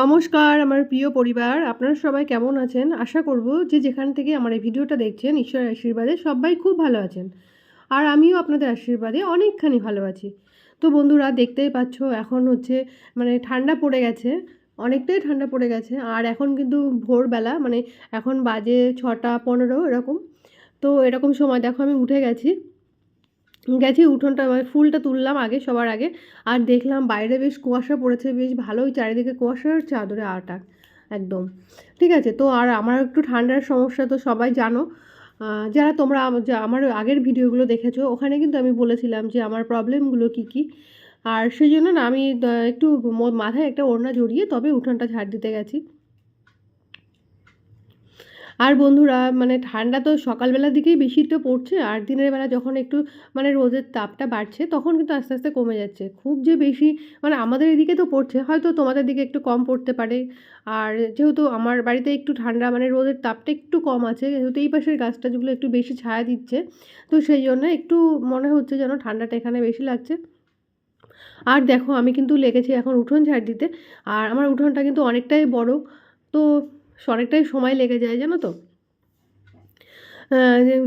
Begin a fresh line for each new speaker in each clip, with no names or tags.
নমস্কার, আমার প্রিয় পরিবার। আপনারা সবাই কেমন আছেন? আশা করব যে যেখান থেকে আমার এই ভিডিওটা দেখছেন, ঈশ্বরের আশীর্বাদে সবাই খুব ভালো আছেন। আর আমিও আপনাদের আশীর্বাদে অনেকখানি ভালো আছি। তো বন্ধুরা, দেখতেই পাচ্ছ, এখন হচ্ছে মানে ঠান্ডা পড়ে গেছে, অনেকটাই ঠান্ডা পড়ে গেছে। আর এখন কিন্তু ভোরবেলা মানে এখন বাজে ছটা পনেরো এরকম। তো এরকম সময়, দেখো আমি উঠে গেছি। গেছি উঠোনটা মানে ফুলটা তুললাম আগে, সবার আগে। আর দেখলাম বাইরে বেশ কুয়াশা পড়েছে, বেশ ভালোই চারিদিকে কুয়াশার চাদরে আটা, একদম। ঠিক আছে, তো আর আমার একটু ঠান্ডার সমস্যা, তো সবাই জানো। যারা তোমরা আমার আগের ভিডিওগুলো দেখেছ, ওখানে কিন্তু আমি বলেছিলাম যে আমার প্রবলেমগুলো কী কী। আর সেই জন্য না, আমি একটু মাথায় একটা ওড়না জড়িয়ে তবে উঠোনটা ঝাড় দিতে গেছি। আর বন্ধুরা মানে ঠান্ডা তো সকালবেলার দিকেই বেশি তো পড়ছে, আর দিনের বেলা যখন একটু মানে রোদের তাপটা বাড়ছে, তখন কিন্তু আস্তে আস্তে কমে যাচ্ছে। খুব যে বেশি মানে আমাদের এদিকে তো পড়ছে, হয়তো তোমাদের দিকে একটু কম পড়তে পারে। আর যেহেতু আমার বাড়িতে একটু ঠান্ডা মানে রোদের তাপটা একটু কম আছে, যেহেতু এই পাশের গাছটা যেগুলো একটু বেশি ছায়া দিচ্ছে, তো সেই জন্য একটু মনে হচ্ছে যেন ঠান্ডাটা এখানে বেশি লাগছে। আর দেখো, আমি কিন্তু লেগেছি এখন উঠোন ঝাড় দিতে, আর আমার উঠোনটা কিন্তু অনেকটাই বড়, তো অনেকটাই সময় লেগে যায়, জানো তো?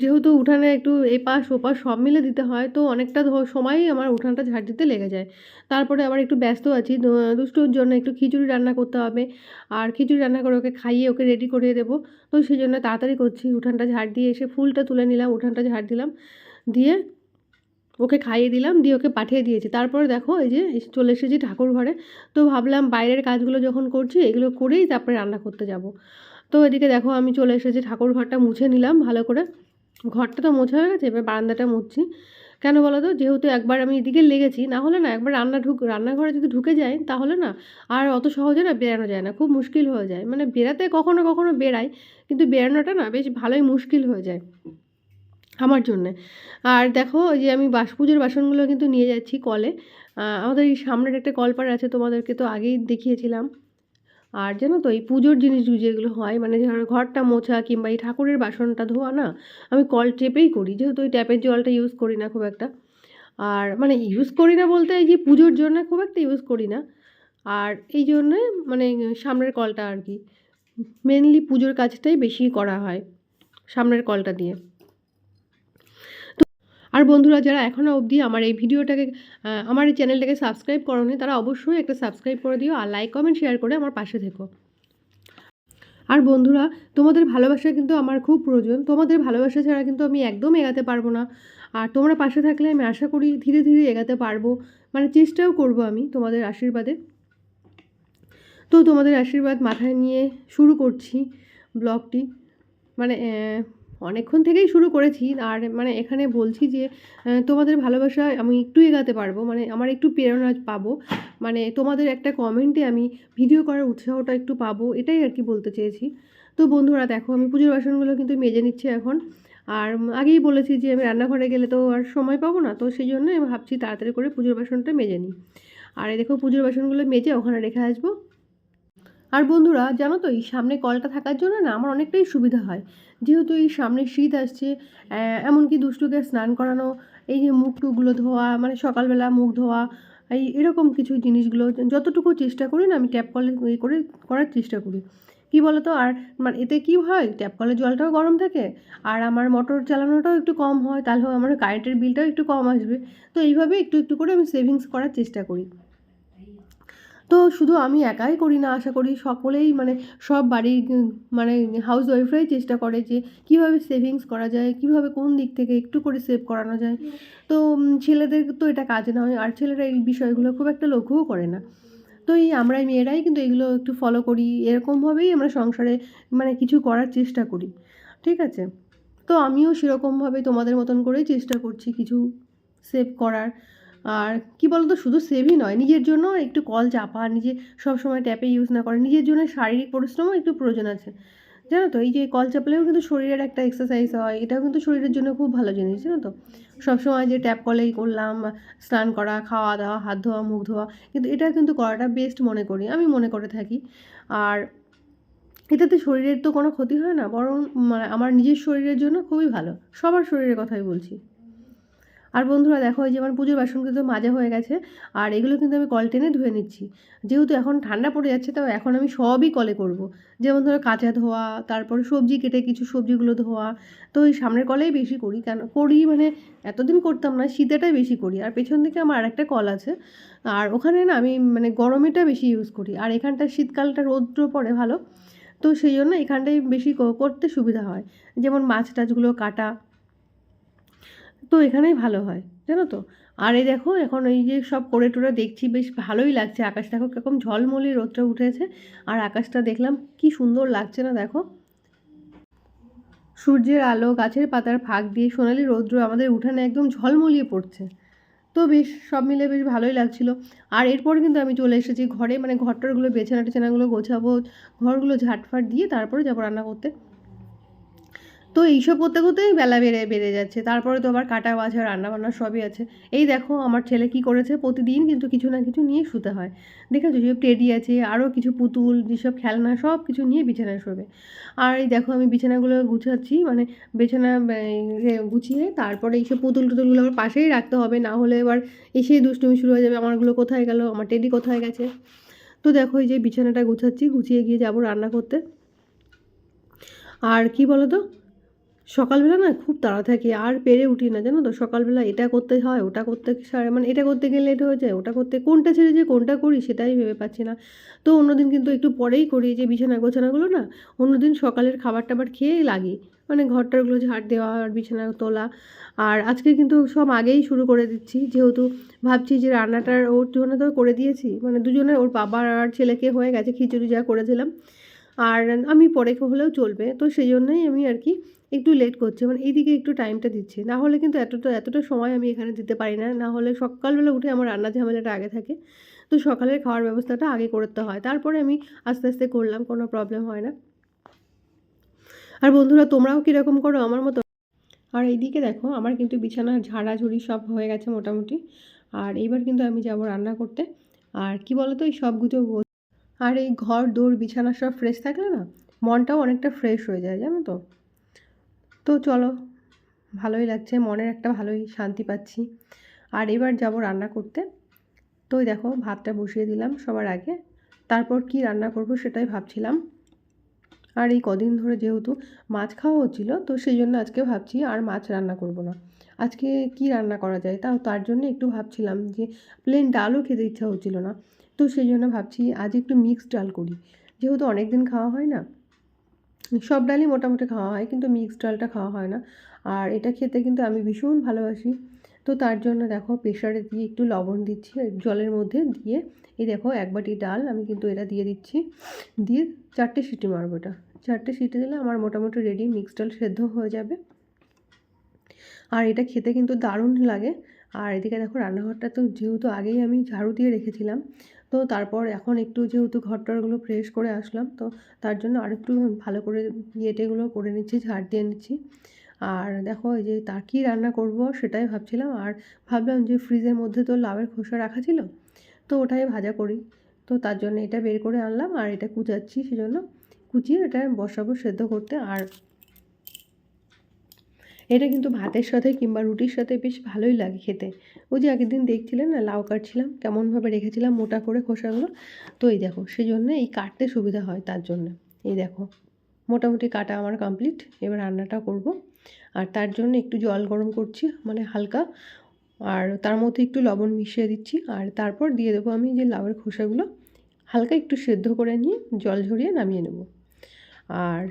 যেহেতু উঠানে একটু এপাশ ওপাশ সব মিলে দিতে হয়, তো অনেকটা সময়ই আমার উঠানটা ঝাড় দিতে লেগে যায়। তারপরে আবার একটু ব্যস্ত আছি দুষ্টুর জন্য একটু খিচুড়ি রান্না করতে হবে, আর খিচুড়ি রান্না করে ওকে খাইয়ে ওকে রেডি করে দেবো। তো সেই জন্য তাড়াতাড়ি করছি, উঠানটা ঝাড় দিয়ে এসে ফুলটা তুলে নিলাম, উঠানটা ঝাড় দিলাম, দিয়ে ওকে খাইয়ে দিলাম, দিয়ে ওকে পাঠিয়ে দিয়েছি। তারপরে দেখো, এই যে চলে এসেছি ঠাকুর ঘরে। তো ভাবলাম বাইরের কাজগুলো যখন করছি, এগুলো করেই তারপরে রান্না করতে যাব। তো এদিকে দেখো, আমি চলে এসেছি ঠাকুর ঘরটা মুছে নিলাম ভালো করে। ঘরটা তো মোছা হয়ে গেছে, এবার বারান্দাটা মুছছি। কেন বলো তো যেহেতু একবার আমি এদিকে লেগেছি, না হলে না একবার রান্না ঢুক, রান্নাঘরে যদি ঢুকে যায় তাহলে না আর অত সহজে না বেরানো যায় না, খুব মুশকিল হয়ে যায়। মানে বেরাতে কখনো কখনো বেরাই, কিন্তু বেরানোটা না বেশ ভালোই মুশকিল হয়ে যায়। আমার জন্যে। আর দেখো যে আমি বাস, পুজোর বাসনগুলো কিন্তু নিয়ে যাচ্ছি কলে। আমাদের এই সামনের একটা কলপার আছে, তোমাদেরকে তো আগেই দেখিয়েছিলাম। আর জানো তো, এই পুজোর জিনিস যেগুলো হয় মানে ধরো ঘরটা মোছা কিংবা এই ঠাকুরের বাসনটা ধোয়া না, আমি কল টেপেই করি। যেহেতু ওই ট্যাপের জলটা ইউজ করি না খুব একটা। আর মানে ইউজ করি না বলতে এই যে পুজোর জন্য খুব একটা ইউজ করি না। আর এই জন্যে মানে সামনের কলটা আর কি। মেনলি পুজোর কাজটাই বেশি করা হয়, সামনের কলটা দিয়ে। আর বন্ধুরা, যারা এখনও অবধি আমার এই ভিডিওটাকে আমার এই চ্যানেলটাকে সাবস্ক্রাইব করোনি, তারা অবশ্যই একটা সাবস্ক্রাইব করে দিও আর লাইক কমেন্ট শেয়ার করে আমার পাশে থেকো। আর বন্ধুরা, তোমাদের ভালোবাসা কিন্তু আমার খুব প্রয়োজন। তোমাদের ভালোবাসা ছাড়া কিন্তু আমি একদম এগাতে পারব না। আর তোমরা পাশে থাকলে আমি আশা করি ধীরে ধীরে এগাতে পারব। মানে চেষ্টাও করব আমি তোমাদের আশীর্বাদে। তো তোমাদের আশীর্বাদ মাথায় নিয়ে শুরু করছি ব্লগটি। মানে অনেকক্ষণ থেকেই শুরু করেছি। আর মানে এখানে বলছি যে তোমাদের ভালোবাসা আমি একটু এগাতে পারব। মানে আমার একটু প্রেরণা পাবো। মানে তোমাদের একটা কমেন্টে আমি ভিডিও করার উৎসাহটা একটু পাবো। এটাই আর কি বলতে চেয়েছি। তো বন্ধুরা দেখো, আমি পুজোর বাসনগুলো কিন্তু মেজে নিচ্ছি এখন। আর আগেই বলেছি যে, আমি রান্নাঘরে গেলে তো আর সময় পাবো না। তো সেই জন্য আমি ভাবছি তাড়াতাড়ি করে পুজোর বাসনটা মেজে নিই। আর এই দেখো, পুজোর বাসনগুলো মেজে ওখানে রেখে আসব। আর বন্ধুরা, জানো তো, এই সামনে কলটা থাকার জন্য না আমার অনেকটাই সুবিধা হয়। যেহেতু এই সামনে শীত আসছে এমনকি দুষ্টুকে স্নান করানো, এই যে মুখ টুকগুলো ধোয়া মানে সকালবেলা মুখ ধোয়া, এই এরকম কিছু জিনিসগুলো, যতটুকু চেষ্টা করি না আমি ট্যাপ কলে ইয়ে করে করার চেষ্টা করি। কি তো আর মানে এতে কি হয়, ট্যাপ কলের জলটাও গরম থাকে, আর আমার মোটর চালানোটাও একটু কম হয়, তাহলে আমার কারেন্টের বিলটাও একটু কম আসবে। তো এইভাবে একটু একটু করে আমি সেভিংস করার চেষ্টা করি। তো শুধু আমি একাই করি না, আশা করি সকলেই মানে সব বাড়ির মানে হাউস ওয়াইফরাই চেষ্টা করে যে কীভাবে সেভিংস করা যায়, কীভাবে কোন দিক থেকে একটু করে সেভ করানো যায়। তো ছেলেদের তো এটা কাজ হয়, আর ছেলেরা এই বিষয়গুলো খুব একটা লক্ষ্যও করে না। তো এই আমরা মেয়েরাই কিন্তু এগুলো একটু ফলো করি এরকমভাবেই আমরা সংসারে মানে কিছু করার চেষ্টা করি, ঠিক আছে? তো আমিও সেরকমভাবে তোমাদের মতন করেই চেষ্টা করছি কিছু সেভ করার। আর কি বলতো, শুধু সেভই নয়, নিজের জন্য একটু কল চাপা, নিজে সব সময় ট্যাপে ইউজ না করে, নিজের জন্য শারীরিক পরিশ্রমও একটু প্রয়োজন আছে। জানো তো, এই যে কল চাপলেও কিন্তু শরীরের একটা এক্সারসাইজ হয়, এটাও কিন্তু শরীরের জন্য খুব ভালো জিনিস, জানো তো। সবসময় যে ট্যাপ কলেই করলাম, স্নান করা, খাওয়া দাওয়া, হাত ধোয়া, মুখ ধোয়া, কিন্তু এটা কিন্তু করাটা বেস্ট মনে করি, আমি মনে করে থাকি। আর এটাতে শরীরের তো কোনো ক্ষতি হয় না, বরং মানে আমার নিজের শরীরের জন্য খুবই ভালো, সবার শরীরের কথাই বলছি। আর বন্ধুরা দেখো যে আমার পুজোর বাসন কিন্তু মাজা হয়ে গেছে, আর এগুলো কিন্তু আমি কল টেনে ধুয়ে নিচ্ছি। যেহেতু এখন ঠান্ডা পড়ে যাচ্ছে, তো এখন আমি সবই কলে করব। যেমন ধরো কাঁচা ধোয়া, তারপরে সবজি কেটে কিছু সবজিগুলো ধোয়া, তো এই সামনের কলেই বেশি করি। কেন, করি মানে এতদিন করতাম না, শীতেটাই বেশি করি। আর পেছন দিকে আমার আরেকটা কল আছে, আর ওখানে না আমি মানে গরমেটা বেশি ইউজ করি। আর এখানটা শীতকালটা রৌদ্র পড়ে ভালো, তো সেই জন্য এখানটাই বেশি করতে সুবিধা হয়। যেমন মাছ টাছগুলো কাটা তো এখানেই ভালো হয়, জানো তো? আর এই দেখো, এখন এই যে সব করে টোরে দেখছি, বেশ ভালোই লাগছে। আকাশ দেখো কীরকম ঝলমলি রোদটা উঠেছে, আর আকাশটা দেখলাম কি সুন্দর লাগছে না দেখো? সূর্যের আলো গাছের পাতার ফাঁক দিয়ে সোনালি রৌদ্র আমাদের উঠানে একদম ঝলমলিয়ে পড়ছে। তো বেশ, সব মিলে বেশ ভালোই লাগছিল। আর এরপর কিন্তু আমি চলে এসেছি ঘরে মানে ঘরটরগুলো বেছানা টেছানাগুলো গোছাবো, ঘরগুলো ঝাটফাট দিয়ে তারপরে যাব রান্না করতে। তো এইসব করতে করতেই বেলা বেড়ে বেড়ে যাচ্ছে। তারপরে তো আবার কাটা বাছা রান্না বান্না সবই আছে। এই দেখো, আমার ছেলে কি করেছে? প্রতিদিন কিন্তু কিছু না কিছু নিয়ে শুতে হয়। দেখেছ? যে টেডি আছে, আরও কিছু পুতুল, যেসব খেলনা, সব কিছু নিয়ে বিছানায় শোবে। আর এই দেখো, আমি বিছানাগুলো গুছাচ্ছি। মানে বিছানা গুছিয়ে তারপরে এইসব পুতুল টুতুলগুলো আমার পাশেই রাখতে হবে। না হলে এবার এসেই দুষ্টুমি শুরু হয়ে যাবে। আমারগুলো কোথায় গেল? আমার টেডি কোথায় গেছে? তো দেখো, এই যে বিছানাটা গুছাচ্ছি। গুছিয়ে গিয়ে যাব রান্না করতে। আর কি বলো তো? সকালবেলা না খুব তাড়া থাকে, আর পেরে উঠি না, জানো তো? সকালবেলা এটা করতে হয়, ওটা করতে সারে মানে এটা করতে গেলে এটা হয়ে যায়, ওটা করতে, কোনটা ছেড়ে যে কোনটা করি সেটাই ভেবে পাচ্ছি না। তো অন্যদিন কিন্তু একটু পরেই করি যে বিছানা গোছানাগুলো না, অন্যদিন সকালের খাবার টাবার খেয়েই লাগি। মানে ঘরটারগুলো ঝাড় দেওয়া, আর বিছানা তোলা, আর আজকে কিন্তু সব আগেই শুরু করে দিচ্ছি, যেহেতু ভাবছি যে রান্নাটার ওর জন্য তো করে দিয়েছি মানে দুজনে ওর বাবা আর ছেলেকে হয়ে গেছে, খিচুড়ি যা করেছিলাম। আর আমি পরে হলেও চলবে। তো সেই জন্যই আমি আর কি একটু লেট করছি। মানে এইদিকে একটু টাইমটা দিচ্ছি। না হলে কিন্তু এতটা এতটা সময় আমি এখানে দিতে পারি না। না হলে সকালবেলা উঠে আমার রান্না ঝামেলাটা আগে থাকে। তো সকালের খাওয়ার ব্যবস্থাটা আগে করতে হয়। তারপরে আমি আস্তে আস্তে করলাম, কোনো প্রবলেম হয় না। আর বন্ধুরা, তোমরাও কীরকম করো? আমার মতো। আর এইদিকে দেখো, আমার কিন্তু বিছানা ঝাড়াঝুড়ি সব হয়ে গেছে মোটামুটি। আর এইবার কিন্তু আমি যাব রান্না করতে। আর কি বলো তো এই সবগুলো আর এই ঘর দৌড় বিছানা সব ফ্রেশ থাকলে না, মনটাও অনেকটা ফ্রেশ হয়ে যায়, জানো তো? তো চলো, ভালোই লাগছে, মনের একটা ভালোই শান্তি পাচ্ছি। আর এবার যাব রান্না করতে। তো দেখো, ভাতটা বসিয়ে দিলাম সবার আগে। তারপর কি রান্না করব সেটাই ভাবছিলাম। আর এই কদিন ধরে যেহেতু মাছ খাওয়া হচ্ছিল, তো সেই জন্য আজকে ভাবছি আর মাছ রান্না করব না। আজকে কি রান্না করা যায়? তাও তার জন্য একটু ভাবছিলাম যে প্লেন ডালও খেতে ইচ্ছা হচ্ছিল না। তো সেই জন্য ভাবছি আজ একটু মিক্সড ডাল করি। যেহেতু অনেক দিন খাওয়া হয় না, সব ডালই মোটামুটি খাওয়া হয়, কিন্তু মিক্সড ডালটা খাওয়া হয় না। আর এটা খেতে কিন্তু আমি ভীষণ ভালোবাসি। তো তার জন্য দেখো প্রেশারে দিয়ে একটু লবণ দিচ্ছি জলের মধ্যে দিয়ে এই দেখো এক বাটি ডাল আমি কিন্তু এটা দিয়ে দিচ্ছি। দিয়ে চারটে সিটি মারবো এটা। চারটে সিটি দিলে আমার মোটামুটি রেডি মিক্সড ডাল সেদ্ধ হয়ে যাবে। আর এটা খেতে কিন্তু দারুণ লাগে। আর এদিকে দেখো রান্নাঘরটা তো যেহেতু আগেই আমি ঝাড়ু দিয়ে রেখেছিলাম তো তারপর এখন একটু যেহেতু ঘরটরগুলো ফ্রেশ করে আসলাম, তো তার জন্য আরেকটু ভালো করে ইয়েটেগুলো করে নিচ্ছি, ঝাড় দিয়ে নিচ্ছি। আর দেখো এই যে তা কী রান্না করব সেটাই ভাবছিলাম, আর ভাবলাম যে ফ্রিজের মধ্যে তো লাভের খোসা রাখা ছিল, তো ওটাই ভাজা করি। তো তার জন্য এটা বের করে আনলাম, আর এটা কুচাচ্ছি সেজন্য। কুচিয়ে এটা বসাবো সেদ্ধ করতে, আর এটা কিন্তু ভাতের সাথে কিংবা রুটির সাথে বেশ ভালোই লাগে খেতে। ওই যে আগের দিন দেখছিলেন না, লাউ কাটছিলাম, কেমনভাবে রেখেছিলাম, মোটা করে খোসাগুলো তো এই দেখো সেই জন্য এই কাটতে সুবিধা হয় তার জন্য। এই দেখো, মোটামুটি কাটা আমার কমপ্লিট এবার রান্নাটা করব। আর তার জন্য একটু জল গরম করছি মানে হালকা। আর তার মধ্যে একটু লবণ মিশিয়ে দিচ্ছি, আর তারপর দিয়ে দেবো আমি যে লাউয়ের খোসাগুলো হালকা একটু সেদ্ধ করে নিয়ে জল ঝরিয়ে নামিয়ে নেব। আর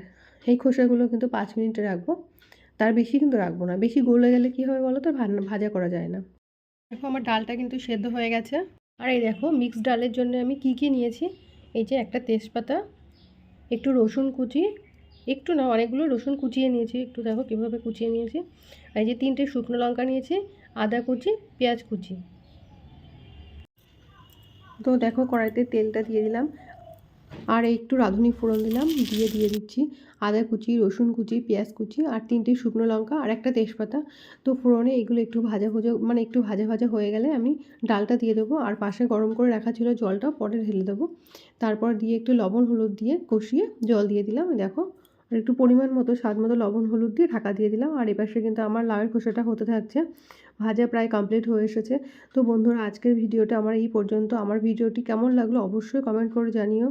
এই খোসাগুলো কিন্তু পাঁচ মিনিট রাখব। তার বেশি কিন্তু রাখব না। বেশি গলে গেলে কী হবে বলো তো? ভাজা করা যায় না। দেখো আমার ডালটা কিন্তু সেদ্ধ হয়ে গেছে। আর এই দেখো মিক্সড ডালের জন্য আমি কি কি নিয়েছি? এই যে একটা তেজপাতা, একটু রসুন কুচি, একটু না, অনেকগুলো রসুন কুচিয়ে নিয়েছি। একটু দেখো কীভাবে কুচিয়ে নিয়েছি। আর এই যে তিনটে শুকনো লঙ্কা নিয়েছি, আদা কুচি, পেঁয়াজ কুচি। তো দেখো কড়াইতে তেলটা দিয়ে দিলাম। আর একটু রাঁধুনি ফোড়ন দিলাম, দিয়ে দিয়ে দিচ্ছি আদা কুচি, রসুন কুচি, পেঁয়াজ কুচি আর তিনটে শুকনো লঙ্কা আর একটা তেজপাতা। তো ফোড়নে এগুলো একটু ভাজা ভাজা মানে একটু ভাজা ভাজা হয়ে গেলে আমি ডালটা দিয়ে দেবো আর পাশে গরম করে রাখা ছিল জলটা পরে ঢেলে দেবো। তারপর দিয়ে একটু লবণ হলুদ দিয়ে কষিয়ে জল দিয়ে দিলাম, দেখো। আর একটু পরিমাণ মতো, স্বাদ মতো লবণ হলুদ দিয়ে ঢাকা দিয়ে দিলাম আর এপাশে কিন্তু আমার লাউয়ের খোসাটা হতে থাকছে। ভাজা প্রায় কমপ্লিট হয়ে এসেছে। তো বন্ধুরা, আজকের ভিডিওটা আমার এই পর্যন্ত। আমার ভিডিওটি কেমন লাগল অবশ্যই কমেন্ট করে জানিও।